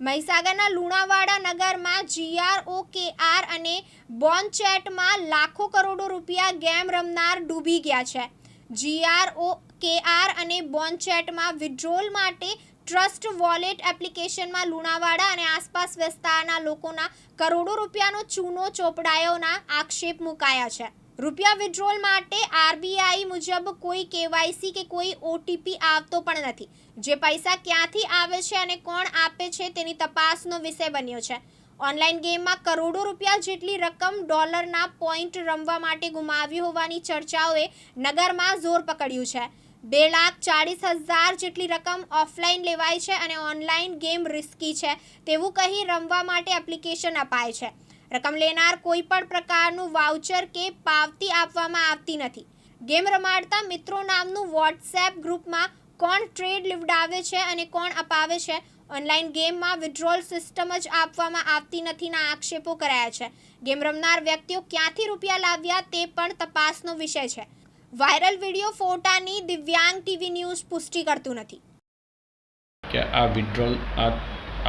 મહીસાગરના લુણાવાડા નગરમાં જીઆરઓ કેઆર અને બોનચેટમાં લાખો કરોડો રૂપિયા ગેમ રમનાર ડૂબી ગયા છે. જીઆરઓ કેઆર અને બોનચેટમાં વિડ્રોલ માટે ટ્રસ્ટ વોલેટ એપ્લિકેશનમાં લુણાવાડા અને આસપાસ વિસ્તારના લોકોના કરોડો રૂપિયાનો ચૂનો ચોપડાયોના આક્ષેપ મુકાયા છે. રૂપિયા વિડ્રોલ માટે આરબીઆઈ મુજબ કોઈ કેવાયસી કે કોઈ ઓટીપી આવતો પણ નથી. જે પૈસા ક્યાંથી આવે છે અને કોણ આપે છે તેની તપાસનો વિષય બન્યો છે. ઓનલાઈન ગેમમાં કરોડો રૂપિયા જેટલી રકમ ડોલરના પોઈન્ટ રમવા માટે ગુમાવી હોવાની ચર્ચાઓએ નગરમાં જોર પકડ્યું છે. બે લાખ ચાળીસ હજાર જેટલી રકમ ઓફલાઈન લેવાય છે અને ઓનલાઈન ગેમ રિસ્કી છે. તેવું કહી રમવા માટે એપ્લિકેશન અપાય છે. રકમ લેનાર કોઈ પણ પ્રકારનું વાઉચર કે પાવતી આપવામાં આવતી નથી. ગેમ રમાડતા મિત્રો નામનું વોટ્સએપ ગ્રુપમાં કોણ ટ્રેડ લીવડાવે છે અને કોણ અપાવે છે? ઓનલાઈન ગેમમાં વિડ્રોલ સિસ્ટમ જ આપવામાં આવતી નથીના આક્ષેપો કરાયા છે. ગેમ રમનાર વ્યક્તિઓ ક્યાંથી રૂપિયા લાવ્યા તે પણ તપાસનો વિષય છે. વાયરલ વીડિયો ફોટાની દિવ્યાંગ ટીવી ન્યૂઝ પુષ્ટિ કરતું નથી. કે આ વિડ્રોલ આ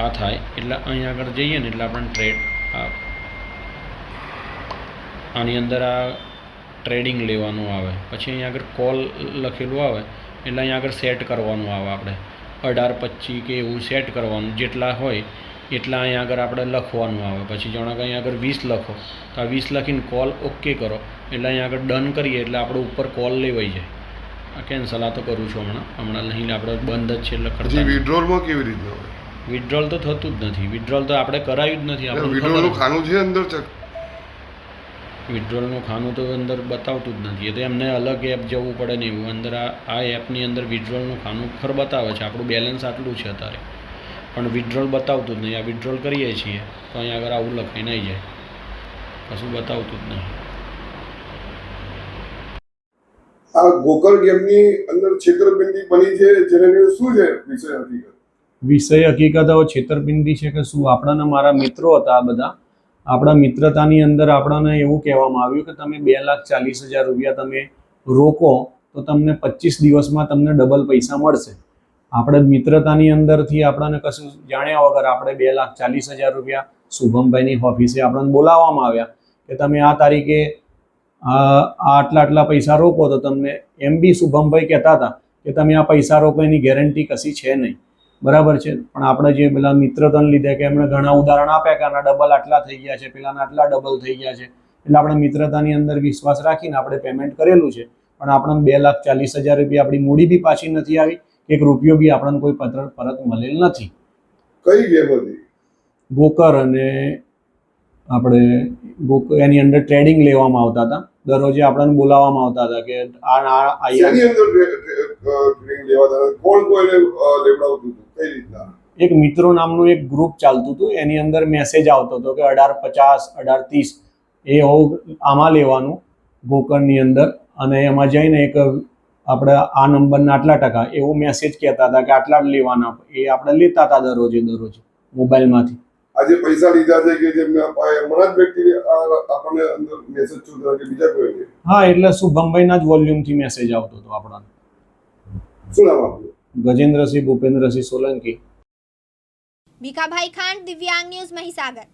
આ થાય એટલે અહીં આગળ જઈએ ને એટલે આપણને ટ્રેડ આની અંદર આ ટ્રેડિંગ લેવાનું આવે. પછી અહીં આગળ કોલ લખેલું આવે એટલે અહીં આગળ સેટ કરવાનું આવે આપણે. અઢાર પચીસ કે એવું સેટ કરવાનું જેટલા હોય એટલા અહીં આગળ આપણે લખવાનું આવે. પછી જાણો કે અહીં આગળ વીસ લખો. તો આ વીસ લખીને કોલ ઓકે કરો. એટલે અહીં આગળ ડન કરીએ એટલે આપણે ઉપર કોલ લેવાઈ જાય. આ કેન્સલ આ તો કરું છું હમણાં. હમણાં નહીં આપણે બંધ જ છે એટલે કરતા વિડ્રોલમાં કેવી રીતે હોય? વિડ્રોલ તો થતું જ નથી. વિડ્રોલ તો આપણે કરાયું જ નથી. આપણે ખાનું છે અંદર વિડ્રોલનું ખાનું તો અંદર બતાવતું જ નથી. એટલે તો એમને અલગ એપ જવું પડે ને એવું. અંદર આ આ એપની અંદર વિડ્રોલનું ખાનું ખર બતાવે છે. આપણું બેલેન્સ આટલું છે અત્યારે. પણ વિડ્રોલ બતાવતું જ નહીં. આ વિડ્રોલ કરીએ છીએ તો અહીંયા આગળ આવું લખાઈ નહીં જાય. કશું બતાવતું જ નહીં. આ ગોકળ ગેમની અંદર છેતરપિંડી બની છે. જેને શું છે વિષય હકીકત? વિષય હકીકતો છેતરપિંડી છે કે શું? આપણાના મારા મિત્રો હતા આ બધા. આપણા મિત્રતાની અંદર આપણને એવું કહેવામાં આવ્યું કે તમે બે લાખ ચાલીસ હજાર રૂપિયા તમે રોકો, તો તમને પચીસ દિવસમાં તમને ડબલ પૈસા મળશે. આપણે મિત્રતાની અંદરથી આપણને કશું જાણ્યા વગર આપણે બે લાખ ચાલીસ હજાર રૂપિયા શુભમભાઈની ઓફિસે આપણને બોલાવવામાં આવ્યા કે તમે આ તારીખે આટલા આટલા પૈસા રોકો, તો તમને એમ બી શુભમભાઈ કહેતા હતા કે તમે આ પૈસા રોકો એની ગેરંટી કશી છે નહીં. બરાબર છે. પણ આપણે જે પેલા મિત્રતન લીધે કે એમણે ઘણા ઉદાહરણ આપ્યા કે આના ડબલ આટલા થઈ ગયા છે પેલાના આટલા ડબલ થઈ ગયા છે. એટલે આપણે મિત્રતાની અંદર વિશ્વાસ રાખીને આપણે પેમેન્ટ કરેલું છે. પણ આપણને બે લાખ ચાલીસ હજાર રૂપિયા આપણી મૂડી બી પાછી નથી આવી એક રૂપિયો બી આપણને કોઈ પત્ર પરત મળેલ નથી. કઈ ગેમ હતી? ગોકર અને આપણે ગોક એની અંદર ટ્રેડિંગ લેવામાં આવતા હતા. દરરોજે આપણને બોલાવવામાં આવતા હતા કે આ આ આ અંદર ટ્રેનિંગ લેવા કોણ કોઈને લેવડાવતું હતું? કઈ રીતના? એક મિત્રો નામનું એક ગ્રુપ ચાલતું હતું. એની અંદર મેસેજ આવતો હતો કે અઢાર પચાસ અઢાર ત્રીસ એ હોવું આમાં લેવાનું ગોકર્ણની અંદર. અને એમાં જઈને એક આપણે આ નંબરના આટલા ટકા એવો મેસેજ કહેતા હતા કે આટલા લેવાના એ આપણે લેતા હતા દરરોજે દરરોજ મોબાઈલમાંથી. આજે પૈસા લીધા છે કે જે હમણાં જ વ્યક્તિ આપણને અંદર મેસેજ છૂટ કે બીજા કોઈ હા એટલે શુભમભાઈના જ વોલ્યુમથી મેસેજ આવતો હતો આપણાને. શું નામ આપ્યું ગજેન્દ્રસિંહ ભૂપેન્દ્રસિંહ સોલંકી. ભીખાભાઈ ખાંડ દિવ્યાંગ ન્યૂઝ મહીસાગર.